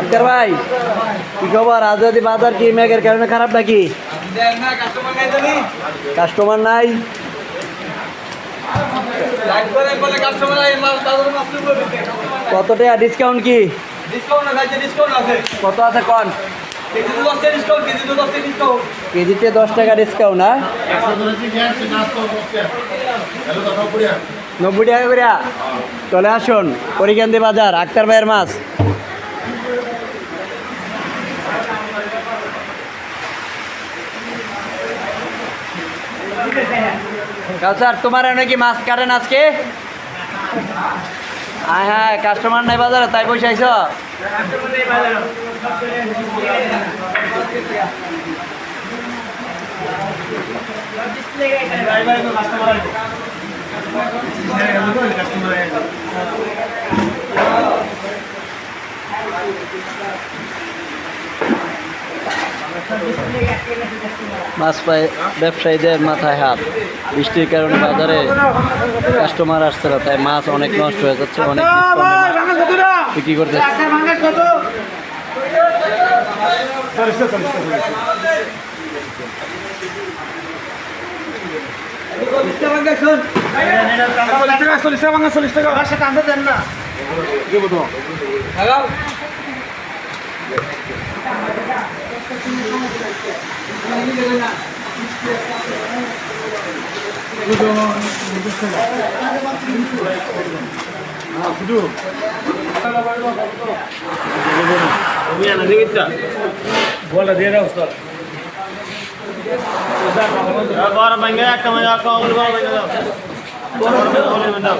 আজকার ভাই, কি খবর? আজাদি বাজার কি মেঘের কারণে খারাপ নাকি? কাস্টমার নাই। কত টাকা ডিসকাউন্ট কি? কত আছে কন? কেজিতে দশ টাকা ডিসকাউন্ট হ্যাঁ নব্বই টাকা করে চলে আসুন করিকান্দি বাজার, আক্তার ভাইয়ের মাছ। কাউসার তোমার এনে কি মাছ কাটেন আজকে? হ্যাঁ হ্যাঁ কাস্টমার নাই বাজারে, তাই বসে আইছ? মাছ পায় ব্যবসায়ীদের মাথায় হাত। বৃষ্টির কারণে বাজারে কাস্টমার আসছে না তাই মাছ অনেক নষ্ট হয়ে যাচ্ছে অনেক বিক্রি করতে বড় ভাঙ্গে একটা মজা কম বড় ভাঙ্গে দাও বড় ভাঙ্গে দাও